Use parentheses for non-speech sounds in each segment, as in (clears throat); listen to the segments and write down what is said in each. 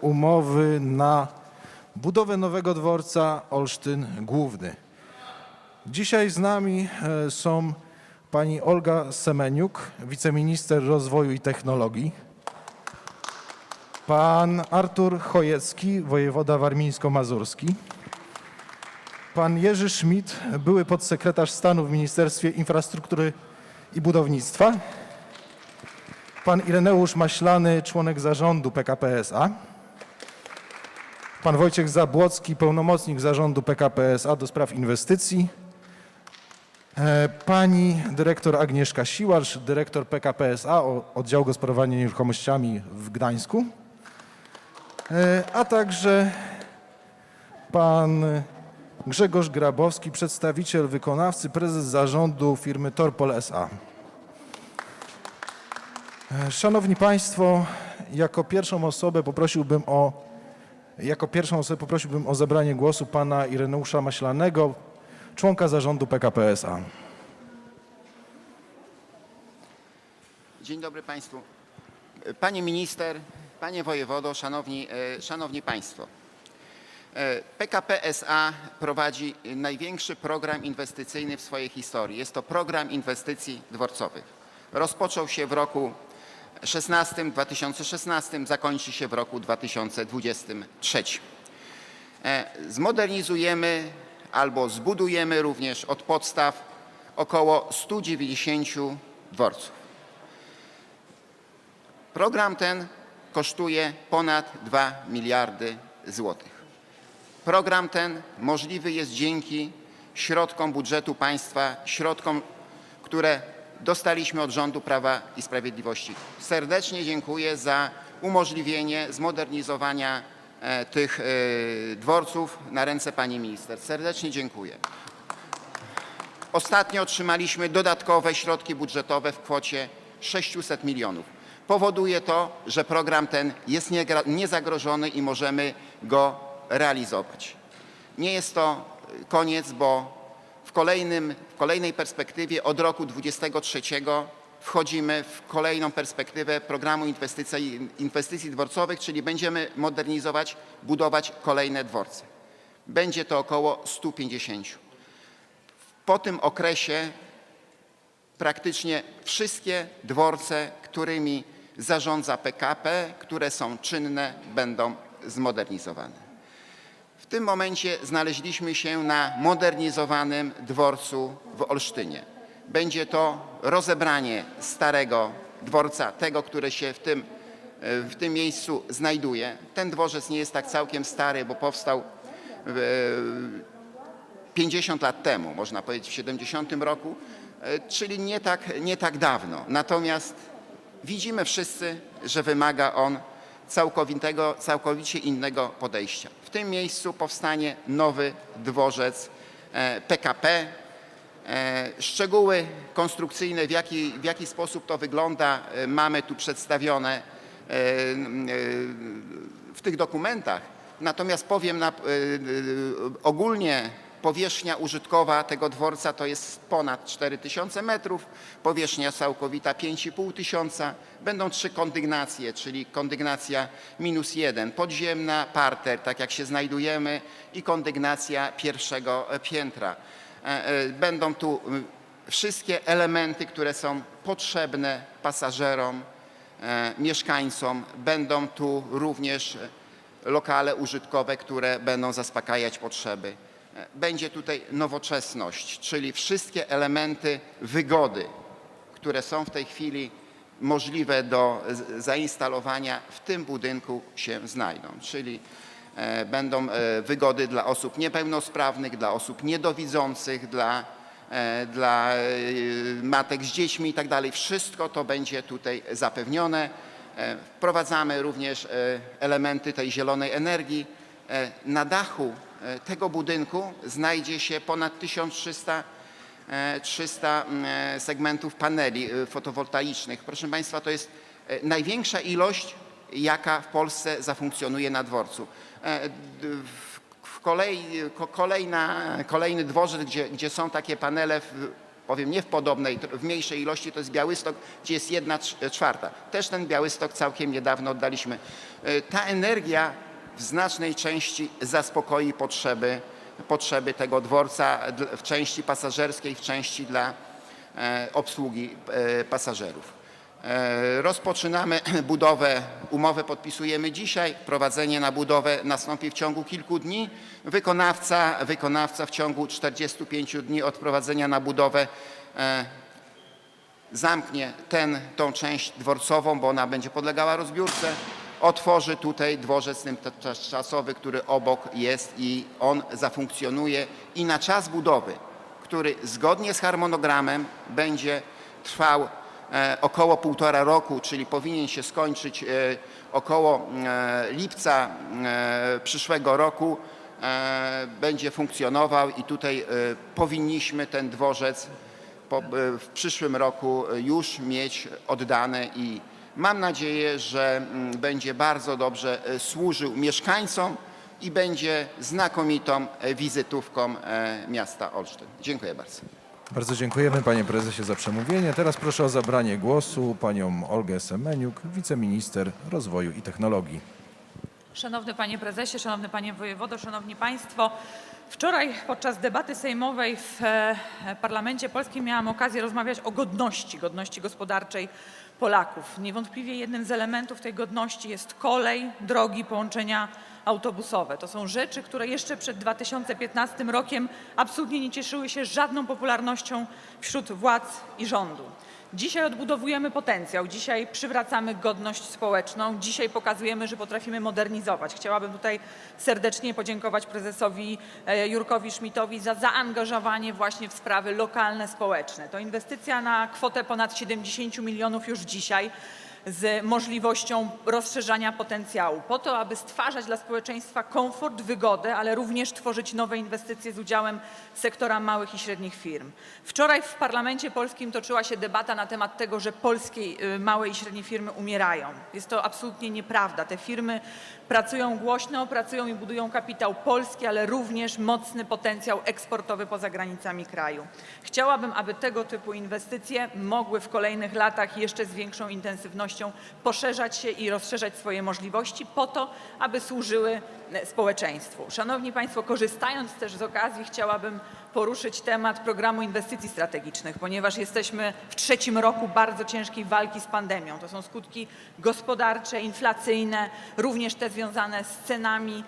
umowy na budowę nowego dworca Olsztyn Główny. Dzisiaj z nami e, są pani Olga Semeniuk, wiceminister rozwoju i technologii, pan Artur Chojecki, wojewoda warmińsko-mazurski, pan Jerzy Schmidt, były podsekretarz stanu w Ministerstwie Infrastruktury i Budownictwa, pan Ireneusz Maślany, członek zarządu PKP SA, pan Wojciech Zabłocki, pełnomocnik zarządu PKP SA do spraw inwestycji, e, pani dyrektor Agnieszka Siłacz, dyrektor PKP SA o- oddziału gospodarowania nieruchomościami w Gdańsku, e, a także pan Grzegorz Grabowski, przedstawiciel wykonawcy, prezes zarządu firmy Torpol SA. E, Szanowni Państwo, jako pierwszą osobę poprosiłbym o jako pierwszą osobę poprosiłbym o zabranie głosu pana Ireneusza Maślanego, członka zarządu PKP SA. Dzień dobry Państwu. Pani minister, panie wojewodo, szanowni, e, szanowni Państwo. E, PKP SA prowadzi największy program inwestycyjny w swojej historii. Jest to program inwestycji dworcowych. Rozpoczął się w roku 16, 2016, zakończy się w roku 2023. E, Zmodernizujemy albo zbudujemy również od podstaw około 190 dworców. Program ten kosztuje ponad 2 miliardy złotych. Program ten możliwy jest dzięki środkom budżetu państwa, środkom, które dostaliśmy od rządu Prawa i Sprawiedliwości. Serdecznie dziękuję za umożliwienie zmodernizowania e, tych e, dworców na ręce pani minister. Serdecznie dziękuję. Ostatnio otrzymaliśmy dodatkowe środki budżetowe w kwocie 600 milionów. Powoduje to, że program ten jest niezagrożony i możemy go realizować. Nie jest to y, koniec, bo kolejnym, w kolejnej perspektywie od roku 2023 wchodzimy w kolejną perspektywę programu inwestycji, inwestycji dworcowych, czyli będziemy modernizować, budować kolejne dworce. Będzie to około 150. Po tym okresie praktycznie wszystkie dworce, którymi zarządza PKP, które są czynne, będą zmodernizowane. W tym momencie znaleźliśmy się na modernizowanym dworcu w Olsztynie. Będzie to rozebranie starego dworca, tego, który się w tym, w tym miejscu znajduje. Ten dworzec nie jest tak całkiem stary, bo powstał w, 50 lat temu, można powiedzieć w 70 roku, e, czyli nie tak, nie tak dawno. Natomiast widzimy wszyscy, że wymaga on całkowitego, całkowicie innego podejścia. W tym miejscu powstanie nowy dworzec e, PKP. E, Szczegóły konstrukcyjne, w jaki, w jaki sposób to wygląda, e, mamy tu przedstawione e, e, w tych dokumentach. Natomiast powiem na, ogólnie powierzchnia użytkowa tego dworca to jest ponad 4000 metrów, powierzchnia całkowita 5,5 tysiąca. Będą trzy kondygnacje, czyli kondygnacja minus jeden, podziemna, parter, tak jak się znajdujemy i kondygnacja pierwszego e, piętra. E, e, Będą tu wszystkie elementy, które są potrzebne pasażerom, mieszkańcom. Będą tu również lokale użytkowe, które będą zaspokajać potrzeby. Będzie tutaj nowoczesność, czyli wszystkie elementy wygody, które są w tej chwili możliwe do zainstalowania w tym budynku się znajdą. Czyli e, będą e, wygody dla osób niepełnosprawnych, dla osób niedowidzących, dla, e, dla matek z dziećmi i tak. Wszystko to będzie tutaj zapewnione. Wprowadzamy również elementy tej zielonej energii. Na dachu tego budynku znajdzie się ponad 1300 e, 300 mm, segmentów paneli e, fotowoltaicznych. Proszę Państwa, to jest e, największa ilość, jaka w Polsce zafunkcjonuje na dworcu. E, W kolejna, kolejny dworzec, gdzie, gdzie są takie panele w powiem nie w podobnej, w mniejszej ilości, to jest Białystok, gdzie jest jedna czwarta. Też ten Białystok całkiem niedawno oddaliśmy. E, Ta energia w znacznej części zaspokoi potrzeby, potrzeby tego dworca w części pasażerskiej, w części dla e, obsługi e, pasażerów. E, Rozpoczynamy (clears throat) budowę, umowę podpisujemy dzisiaj, prowadzenie na budowę nastąpi w ciągu kilku dni. Wykonawca, wykonawca w ciągu 45 dni od prowadzenia na budowę zamknie ten, tą część dworcową, bo ona będzie podlegała rozbiórce, otworzy tutaj dworzec tymczasowy, który obok jest i on zafunkcjonuje. I na czas budowy, który zgodnie z harmonogramem będzie trwał e, około półtora roku, czyli powinien się skończyć e, około e, lipca przyszłego roku, będzie funkcjonował i tutaj powinniśmy ten dworzec w przyszłym roku już mieć oddane i mam nadzieję, że mm, będzie bardzo dobrze e, służył mieszkańcom i będzie znakomitą e, wizytówką e, miasta Olsztyn. Dziękuję bardzo. Bardzo dziękujemy panie prezesie za przemówienie. Teraz proszę o zabranie głosu panią Olgę Semeniuk, wiceminister rozwoju i technologii. Szanowny Panie Prezesie, Szanowny Panie Wojewodo, Szanowni Państwo. Wczoraj podczas debaty sejmowej w Parlamencie Polskim miałam okazję rozmawiać o godności, godności gospodarczej Polaków. Niewątpliwie jednym z elementów tej godności jest kolej, drogi, połączenia autobusowe. To są rzeczy, które jeszcze przed 2015 rokiem absolutnie nie cieszyły się żadną popularnością wśród władz i rządu. Dzisiaj odbudowujemy potencjał, dzisiaj przywracamy godność społeczną, dzisiaj pokazujemy, że potrafimy modernizować. Chciałabym tutaj serdecznie podziękować prezesowi e, Jurkowi Szmitowi za zaangażowanie właśnie w sprawy lokalne, społeczne. To inwestycja na kwotę ponad 70 milionów już dzisiaj z możliwością rozszerzania potencjału, po to, aby stwarzać dla społeczeństwa komfort, wygodę, ale również tworzyć nowe inwestycje z udziałem sektora małych i średnich firm. Wczoraj w Parlamencie Polskim toczyła się debata na temat tego, że polskie y, małe i średnie firmy umierają. Jest to absolutnie nieprawda. Te firmy pracują głośno, pracują i budują kapitał polski, ale również mocny potencjał eksportowy poza granicami kraju. Chciałabym, aby tego typu inwestycje mogły w kolejnych latach jeszcze z większą intensywnością poszerzać się i rozszerzać swoje możliwości po to, aby służyły e, społeczeństwu. Szanowni Państwo, korzystając też z okazji, chciałabym poruszyć temat programu inwestycji strategicznych, ponieważ jesteśmy w trzecim roku bardzo ciężkiej walki z pandemią. To są skutki gospodarcze, inflacyjne, również te związane z cenami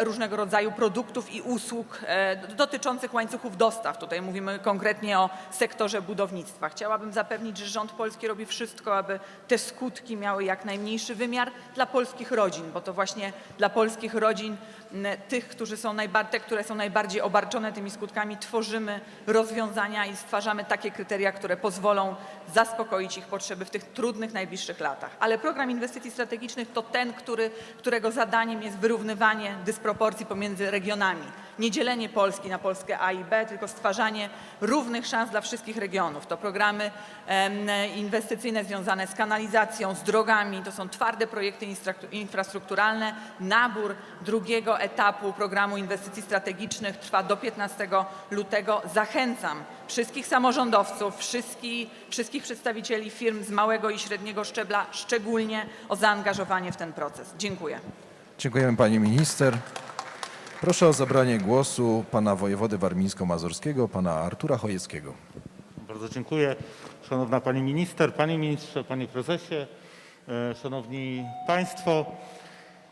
różnego rodzaju produktów i usług e, dotyczących łańcuchów dostaw. Tutaj mówimy konkretnie o sektorze budownictwa. Chciałabym zapewnić, że rząd polski robi wszystko, aby te skutki miały jak najmniejszy wymiar dla polskich rodzin, bo to właśnie dla polskich rodzin, tych, którzy są najbar- te, które są najbardziej obarczone tymi skutkami, tworzymy rozwiązania i stwarzamy takie kryteria, które pozwolą zaspokoić ich potrzeby w tych trudnych najbliższych latach. Ale program inwestycji strategicznych to ten, który, którego zadaniem jest wyrównywanie dysproporcji pomiędzy regionami. Nie dzielenie Polski na Polskę A i B, tylko stwarzanie równych szans dla wszystkich regionów. To programy inwestycyjne związane z kanalizacją, z drogami, to są twarde projekty infrastrukturalne. Nabór drugiego etapu programu inwestycji strategicznych trwa do 15 lutego. Zachęcam wszystkich samorządowców, wszystkich, wszystkich przedstawicieli firm z małego i średniego szczebla szczególnie o zaangażowanie w ten proces. Dziękuję. Dziękujemy pani minister. Proszę o zabranie głosu pana wojewody warmińsko-mazurskiego, pana Artura Chojeckiego. Bardzo dziękuję. Szanowna Pani Minister, Panie Ministrze, Panie Prezesie, e, Szanowni Państwo.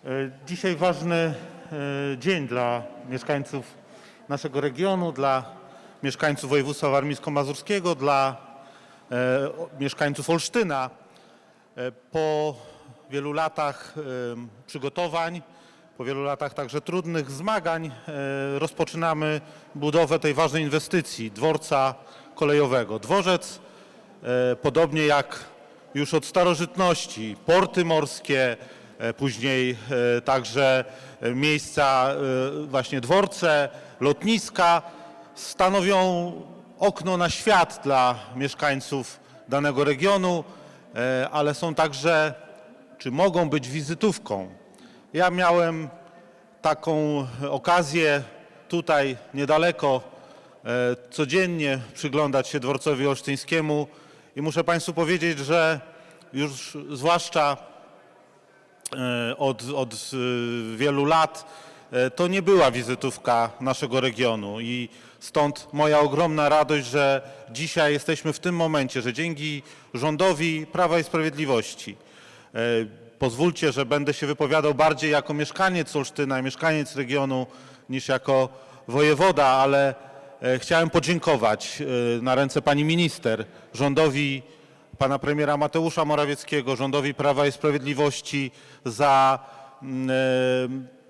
E, Dzisiaj ważny e, dzień dla mieszkańców naszego regionu, dla mieszkańców województwa warmińsko-mazurskiego, dla mieszkańców Olsztyna. Po wielu latach przygotowań, po wielu latach także trudnych zmagań rozpoczynamy budowę tej ważnej inwestycji dworca kolejowego. Dworzec, podobnie jak już od starożytności, porty morskie, e, później e, także e, miejsca, właśnie dworce, lotniska, stanowią okno na świat dla mieszkańców danego regionu, ale są także, czy mogą być wizytówką. Ja miałem taką okazję tutaj niedaleko e, codziennie przyglądać się dworcowi olsztyńskiemu i muszę Państwu powiedzieć, że już zwłaszcza e, od, od e, wielu lat to nie była wizytówka naszego regionu i stąd moja ogromna radość, że dzisiaj jesteśmy w tym momencie, że dzięki rządowi Prawa i Sprawiedliwości pozwólcie, że będę się wypowiadał bardziej jako mieszkaniec Olsztyna, mieszkaniec regionu niż jako wojewoda, ale e, chciałem podziękować e, na ręce pani minister, rządowi pana premiera Mateusza Morawieckiego, rządowi Prawa i Sprawiedliwości za mm, e,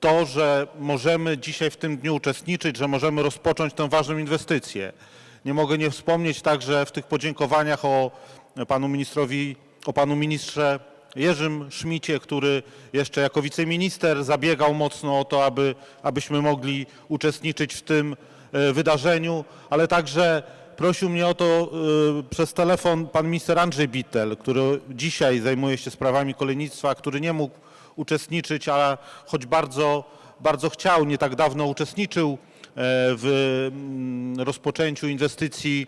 to, że możemy dzisiaj w tym dniu uczestniczyć, że możemy rozpocząć tę ważną inwestycję. Nie mogę nie wspomnieć także w tych podziękowaniach o panu ministrowi, o panu ministrze Jerzym Szmicie, który jeszcze jako wiceminister zabiegał mocno o to, aby, abyśmy mogli uczestniczyć w tym e, wydarzeniu, ale także prosił mnie o to e, przez telefon pan minister Andrzej Bittel, który dzisiaj zajmuje się sprawami kolejnictwa, który nie mógł uczestniczyć, ale choć bardzo, bardzo chciał, nie tak dawno uczestniczył e, w mm, rozpoczęciu inwestycji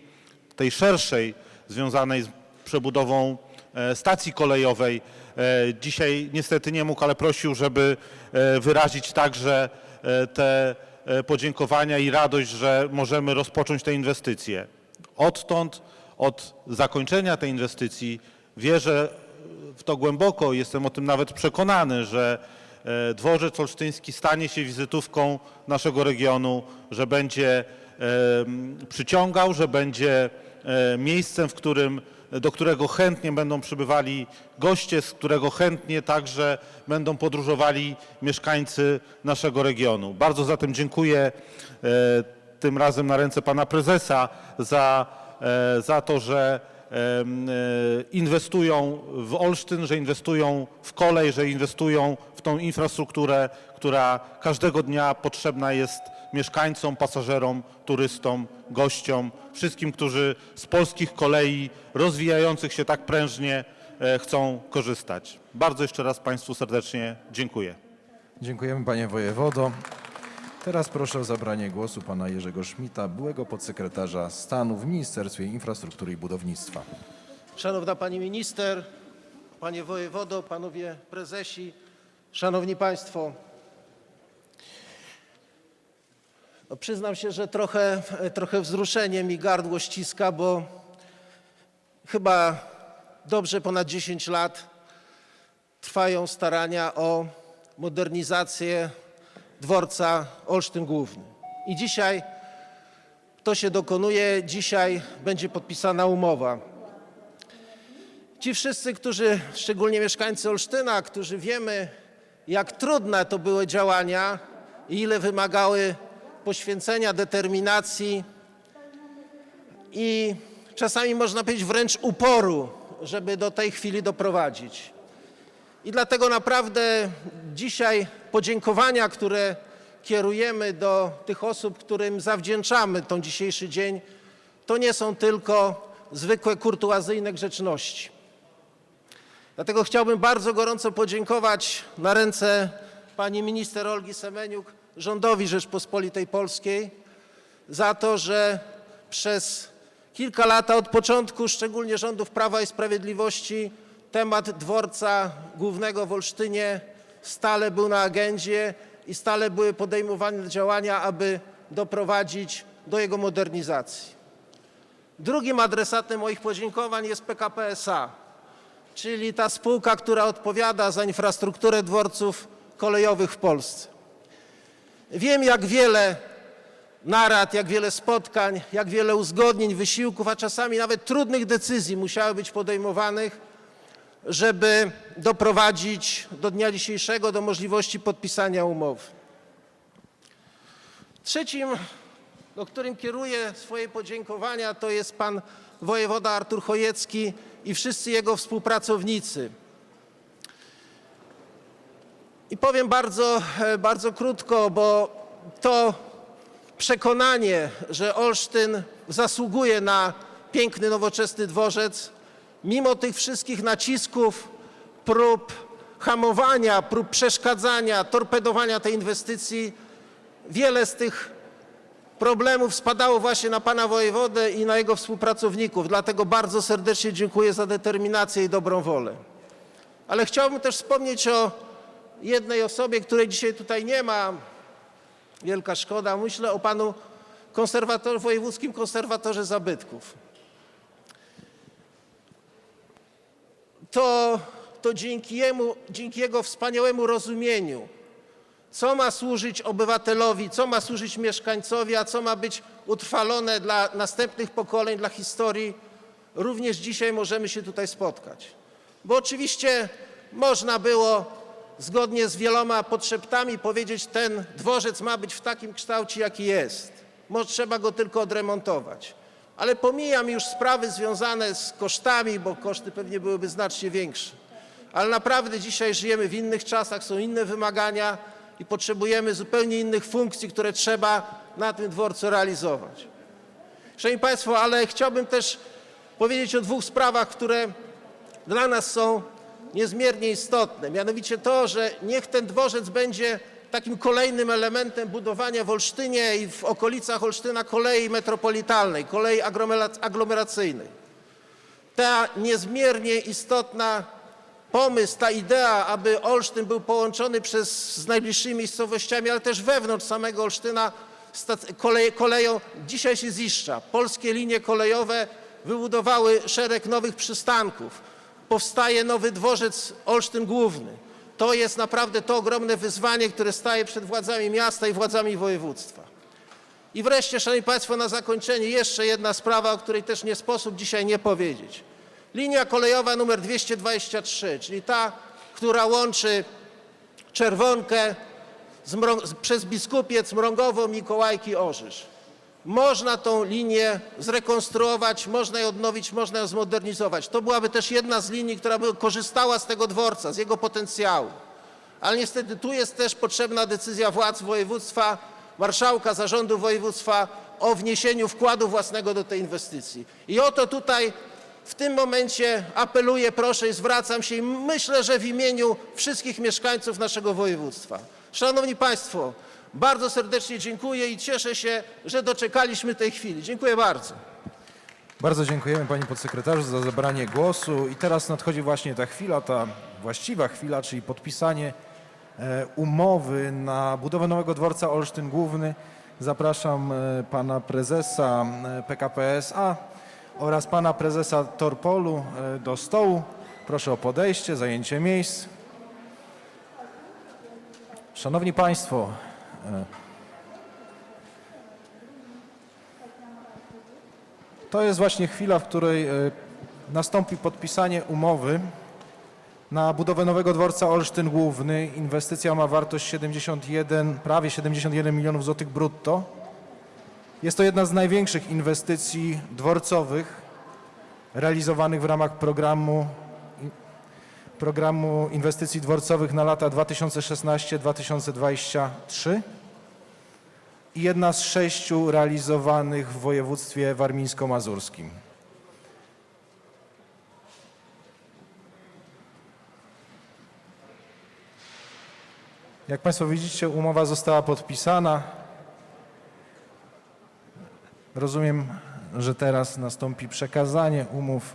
tej szerszej, związanej z przebudową stacji kolejowej. E, Dzisiaj niestety nie mógł, ale prosił, żeby e, wyrazić także e, te e, podziękowania i radość, że możemy rozpocząć te inwestycje. Odtąd, od zakończenia tej inwestycji wierzę w to głęboko, jestem o tym nawet przekonany, że e, dworzec olsztyński stanie się wizytówką naszego regionu, że będzie e, przyciągał, że będzie e, miejscem, w którym, do którego chętnie będą przybywali goście, z którego chętnie także będą podróżowali mieszkańcy naszego regionu. Bardzo zatem dziękuję e, tym razem na ręce pana prezesa za, e, za to, że e, inwestują w Olsztyn, że inwestują w kolej, że inwestują w tą infrastrukturę, która każdego dnia potrzebna jest mieszkańcom, pasażerom, turystom, gościom, wszystkim, którzy z polskich kolei rozwijających się tak prężnie e, chcą korzystać. Bardzo jeszcze raz Państwu serdecznie dziękuję. Dziękujemy panie wojewodo. Teraz proszę o zabranie głosu pana Jerzego Szmita, byłego podsekretarza stanu w Ministerstwie Infrastruktury i Budownictwa. Szanowna Pani Minister, Panie Wojewodo, Panowie Prezesi, Szanowni Państwo. No przyznam się, że trochę, trochę wzruszenie mi gardło ściska, bo chyba dobrze ponad 10 lat trwają starania o modernizację dworca Olsztyn Główny. I dzisiaj to się dokonuje, dzisiaj będzie podpisana umowa. Ci wszyscy, którzy, szczególnie mieszkańcy Olsztyna, którzy wiemy, jak trudne to były działania i ile wymagały poświęcenia, determinacji i czasami można powiedzieć wręcz uporu, żeby do tej chwili doprowadzić. I dlatego naprawdę dzisiaj podziękowania, które kierujemy do tych osób, którym zawdzięczamy ten dzisiejszy dzień, to nie są tylko zwykłe kurtuazyjne grzeczności. Dlatego chciałbym bardzo gorąco podziękować na ręce pani minister Olgi Semeniuk rządowi Rzeczpospolitej Polskiej za to, że przez kilka lat, od początku szczególnie rządów Prawa i Sprawiedliwości, temat dworca głównego w Olsztynie stale był na agendzie i stale były podejmowane działania, aby doprowadzić do jego modernizacji. Drugim adresatem moich podziękowań jest PKP SA, czyli ta spółka, która odpowiada za infrastrukturę dworców kolejowych w Polsce. Wiem, jak wiele narad, jak wiele spotkań, jak wiele uzgodnień, wysiłków, a czasami nawet trudnych decyzji musiały być podejmowanych, żeby doprowadzić do dnia dzisiejszego do możliwości podpisania umowy. Trzecim, do którym kieruję swoje podziękowania, to jest pan wojewoda Artur Chojecki i wszyscy jego współpracownicy. I powiem bardzo, e, bardzo krótko, bo to przekonanie, że Olsztyn zasługuje na piękny, nowoczesny dworzec, mimo tych wszystkich nacisków, prób hamowania, prób przeszkadzania, torpedowania tej inwestycji, wiele z tych problemów spadało właśnie na pana wojewodę i na jego współpracowników. Dlatego bardzo serdecznie dziękuję za determinację i dobrą wolę. Ale chciałbym też wspomnieć o jednej osobie, której dzisiaj tutaj nie ma. Wielka szkoda. Myślę o panu konserwator, wojewódzkim konserwatorze zabytków. To, to dzięki, jemu, dzięki jego wspaniałemu rozumieniu, co ma służyć obywatelowi, co ma służyć mieszkańcowi, a co ma być utrwalone dla następnych pokoleń, dla historii, również dzisiaj możemy się tutaj spotkać. Bo oczywiście można było zgodnie z wieloma podszeptami powiedzieć, ten dworzec ma być w takim kształcie, jaki jest. Może trzeba go tylko odremontować. Ale pomijam już sprawy związane z kosztami, bo koszty pewnie byłyby znacznie większe. Ale naprawdę dzisiaj żyjemy w innych czasach, są inne wymagania i potrzebujemy zupełnie innych funkcji, które trzeba na tym dworcu realizować. Szanowni Państwo, ale chciałbym też powiedzieć o dwóch sprawach, które dla nas są niezmiernie istotne. Mianowicie to, że niech ten dworzec będzie takim kolejnym elementem budowania w Olsztynie i w okolicach Olsztyna kolei metropolitalnej, kolei aglomera- aglomeracyjnej. Ta niezmiernie istotna pomysł, ta idea, aby Olsztyn był połączony przez, z najbliższymi miejscowościami, ale też wewnątrz samego Olsztyna kolej, koleją, dzisiaj się ziszcza. Polskie linie kolejowe wybudowały szereg nowych przystanków. Powstaje nowy dworzec Olsztyn Główny. To jest naprawdę to ogromne wyzwanie, które staje przed władzami miasta i władzami województwa. I wreszcie, Szanowni Państwo, na zakończenie jeszcze jedna sprawa, o której też nie sposób dzisiaj nie powiedzieć. Linia kolejowa numer 223, czyli ta, która łączy Czerwonkę z przez Biskupiec, Mrągowo, Mikołajki, Orzysz. Można tą linię zrekonstruować, można ją odnowić, można ją zmodernizować. To byłaby też jedna z linii, która by korzystała z tego dworca, z jego potencjału. Ale niestety tu jest też potrzebna decyzja władz województwa, marszałka zarządu województwa o wniesieniu wkładu własnego do tej inwestycji. I o to tutaj w tym momencie apeluję, proszę i zwracam się i myślę, że w imieniu wszystkich mieszkańców naszego województwa. Szanowni Państwo, bardzo serdecznie dziękuję i cieszę się, że doczekaliśmy tej chwili. Dziękuję bardzo. Bardzo dziękujemy panie podsekretarzu za zabranie głosu i teraz nadchodzi właśnie ta chwila, ta właściwa chwila, czyli podpisanie e, umowy na budowę nowego dworca Olsztyn Główny. Zapraszam e, pana prezesa e, PKP SA oraz pana prezesa Torpolu do stołu. Proszę o podejście, zajęcie miejsc. Szanowni Państwo, To jest właśnie chwila, w której e, nastąpi podpisanie umowy na budowę nowego dworca Olsztyn Główny. Inwestycja ma wartość 71, prawie 71 milionów złotych brutto. Jest to jedna z największych inwestycji dworcowych realizowanych w ramach programu, programu inwestycji dworcowych na lata 2016-2023 i jedna z sześciu realizowanych w województwie warmińsko-mazurskim. Jak Państwo widzicie, umowa została podpisana. Rozumiem, że teraz nastąpi przekazanie umów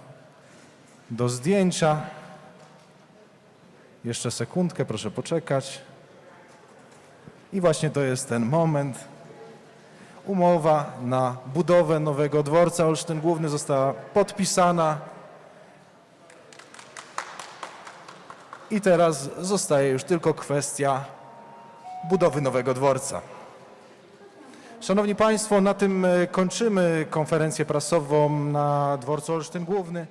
do zdjęcia. Jeszcze sekundkę, proszę poczekać. I właśnie to jest ten moment. Umowa na budowę nowego dworca Olsztyn Główny została podpisana. I teraz zostaje już tylko kwestia budowy nowego dworca. Szanowni Państwo, na tym e, kończymy konferencję prasową na dworcu Olsztyn Główny.